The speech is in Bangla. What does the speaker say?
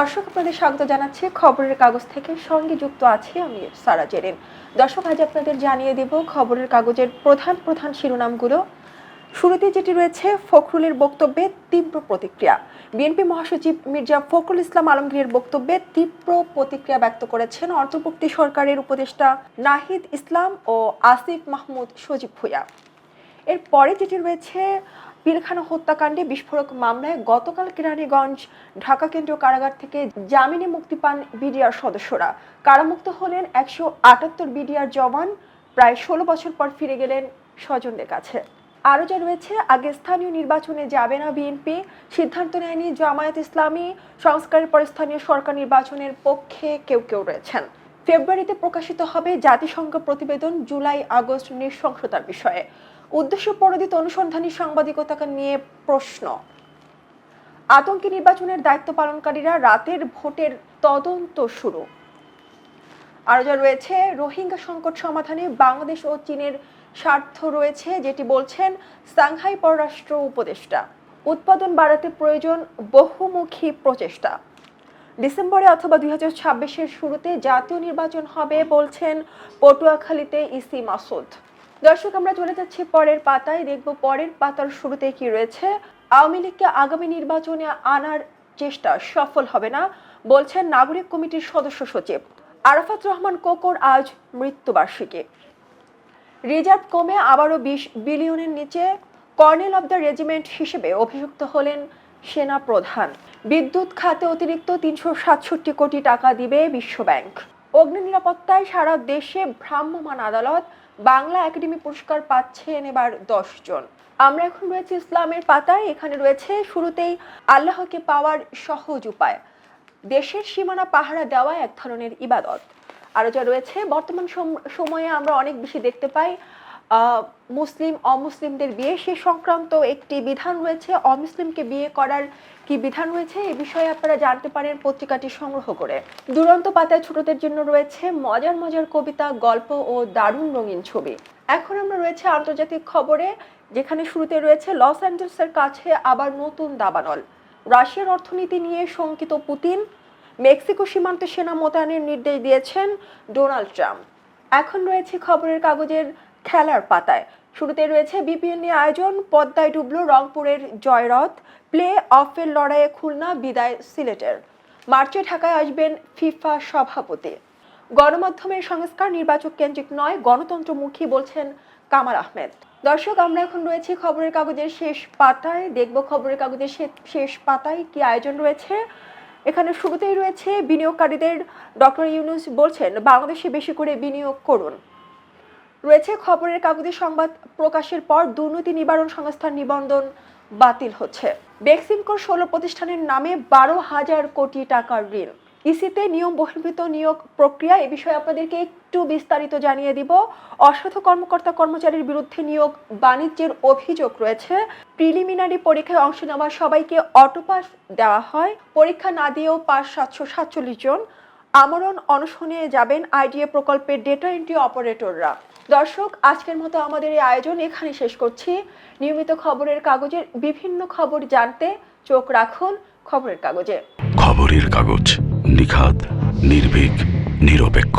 দর্শক, আপনাদের স্বাগত জানাচ্ছি। খবরের কাগজ থেকে সঙ্গে যুক্ত আছি আমি সারা জেরিন। দর্শক, আজ আপনাদের জানিয়ে দেব খবরের কাগজের প্রধান প্রধান শিরোনামগুলো। শুরুতে যেটি রয়েছে, ফখরুলের বক্তব্যে তীব্র প্রতিক্রিয়া। বিএনপি মহাসচিব মির্জা ফখরুল ইসলাম আলমগীরের বক্তব্যে তীব্র প্রতিক্রিয়া ব্যক্ত করেছেন অন্তর্বর্তী সরকারের উপদেষ্টা নাহিদ ইসলাম ও আসিফ মাহমুদ সজীব ভুইয়া। এরপরে যেটি রয়েছে পিলখানা হত্যাকাণ্ডে বিস্ফোরক মামলায় গতকাল কেরানীগঞ্জ ঢাকা কেন্দ্রীয় কারাগার থেকে জামিনে মুক্তি পান বিডিআর সদস্যরা। কারামুক্ত হলেন একশো আটাত্তর বিডিআর জওয়ান, প্রায় ষোলো বছর পর ফিরে গেলেন স্বজনদের কাছে। আরও যা রয়েছে আগে স্থানীয় নির্বাচনে যাবে না বিএনপি, সিদ্ধান্ত নেয়নি জামায়াত ইসলামী, সংস্কারের পর স্থানীয় সরকার নির্বাচনের পক্ষে কেউ কেউ রয়েছেন। ফেব্রুয়ারিতে প্রকাশিত হবে জাতিসংঘ প্রতিবেদন জুলাই আগস্ট নৃশংসতার বিষয়ে। উদ্দেশ্য প্রণোদিত অনুসন্ধানী সাংবাদিকতাকে নিয়ে প্রশ্ন। আতঙ্কি নির্বাচনের দায়িত্ব পালনকারীরা রাতের ভোটের তদন্ত শুরু। আরও যা রয়েছে, রোহিঙ্গা সংকট সমাধানে বাংলাদেশ ও চীনের স্বার্থ রয়েছে, যেটি বলছেন সাংহাই পররাষ্ট্র উপদেষ্টা। উৎপাদন বাড়াতে প্রয়োজন বহুমুখী প্রচেষ্টা। ডিসেম্বরে অথবা দুই হাজার ছাব্বিশের শুরুতে জাতীয় নির্বাচন হবে বলছেন পটুয়াখালীতে ইসি মাসুদ। দর্শক, আমরা চলে যাচ্ছি পরের পাতায়। দেখব পরের পাতার শুরুতে কি রয়েছে। আওয়ামী লীগকে আগামী নির্বাচনে আনার চেষ্টা সফল হবে না, বলছেন নাগরিক কমিটির সদস্য সচিব। আরাফাত রহমান কোকর আজ মৃত্যুবার্ষিকী। রিজার্ভ কমে আবারও বিশ বিলিয়নের নিচে। কর্নেল অব দ্য রেজিমেন্ট হিসেবে অভিযুক্ত হলেন সেনা প্রধান। বিদ্যুৎ খাতে অতিরিক্ত তিনশো সাতষট্টি কোটি টাকা দিবে বিশ্বব্যাংক। অগ্নি নিরাপত্তায় সারা দেশে ভ্রাম্যমাণ আদালত। বাংলা একাডেমি পুরস্কার পাচ্ছেন এবার দশজন। আমরা এখন রয়েছে ইসলামের পাতায়, এখানে রয়েছে শুরুতেই আল্লাহকে পাওয়ার সহজ উপায়। দেশের সীমানা পাহারা দেওয়া এক ধরনের ইবাদত। আরও যা রয়েছে, বর্তমান সম- সময়ে আমরা অনেক বেশি দেখতে পাই মুসলিম, অমুসলিমদের বিয়ে সে সংক্রান্ত একটি বিধান রয়েছে। অমুসলিমকে বিয়ে করার কি বিধান রয়েছে? এ বিষয়ে আপনারা জানতে পারেন পত্রিকাটি সংগ্রহ করে। দুরন্ত পাতায় ছোটদের জন্য রয়েছে মজার মজার কবিতা, গল্প ও দারুণ রঙিন ছবি। এখন আমরা রয়েছে আন্তর্জাতিক খবরে, যেখানে শুরুতে রয়েছে লস অ্যাঞ্জেলসের কাছে আবার নতুন দাবানল। রাশিয়ার অর্থনীতি নিয়ে শঙ্কিত পুতিন, মেক্সিকো সীমান্তে সেনা মোতায়েনের নির্দেশ দিয়েছেন ডোনাল্ড ট্রাম্প। এখন রয়েছে খবরের কাগজের খেলার পাতায়। শুরুতে রয়েছে বিপিএল নিয়ে আয়োজন, পদ্মায় ডুবল রংপুরের জয়রথ প্লে অফের লড়াইয়ে খুলনা, বিদায় সিলেটের। মার্চে ঢাকায় আসবেন ফিফা সভাপতি। গণমাধ্যমের সংস্কার, নির্বাচক কেন্দ্রিক নয়, গণতন্ত্রমুখী বলছেন কামাল আহমেদ। দর্শক, আমরা এখন রয়েছি খবরের কাগজের শেষ পাতায়। দেখব খবরের কাগজের শেষ পাতায় কি আয়োজন রয়েছে। এখানে শুরুতেই রয়েছে বিনিয়োগকারীদের, ডক্টর ইউনুস বলছেন, বাংলাদেশে বেশি করে বিনিয়োগ করুন। রয়েছে খবরের কাগজে সংবাদ প্রকাশের পর দুর্নীতি নিবারণ সংস্থার নিবন্ধন বাতিল হচ্ছে। বেক্সিমকোর ষোলো প্রতিষ্ঠানের নামে বারো হাজার কোটি টাকার ঋণ। ইসিতে নিয়ম বহির্ভূত নিয়োগ প্রক্রিয়া এ বিষয়ে আপনাদেরকে একটু বিস্তারিত জানিয়ে দিব। অসাধু কর্মকর্তা কর্মচারীর বিরুদ্ধে নিয়োগ বাণিজ্যের অভিযোগ রয়েছে। প্রিলিমিনারি পরীক্ষায় অংশ নেওয়া সবাইকে অটোপাস দেওয়া হয়। পরীক্ষা না দিয়েও পাস সাতশো সাতচল্লিশ জন। আমরণ অনশনে যাবেন আইডিএ প্রকল্পের ডেটা এন্ট্রি অপারেটররা। দর্শক, আজকের মতো আমাদের এই আয়োজন এখানে শেষ করছি। নিয়মিত খবরের কাগজের বিভিন্ন খবর জানতে চোখ রাখুন খবরের কাগজে। খবরের কাগজ নিখাদ, নির্ভীক, নিরপেক্ষ।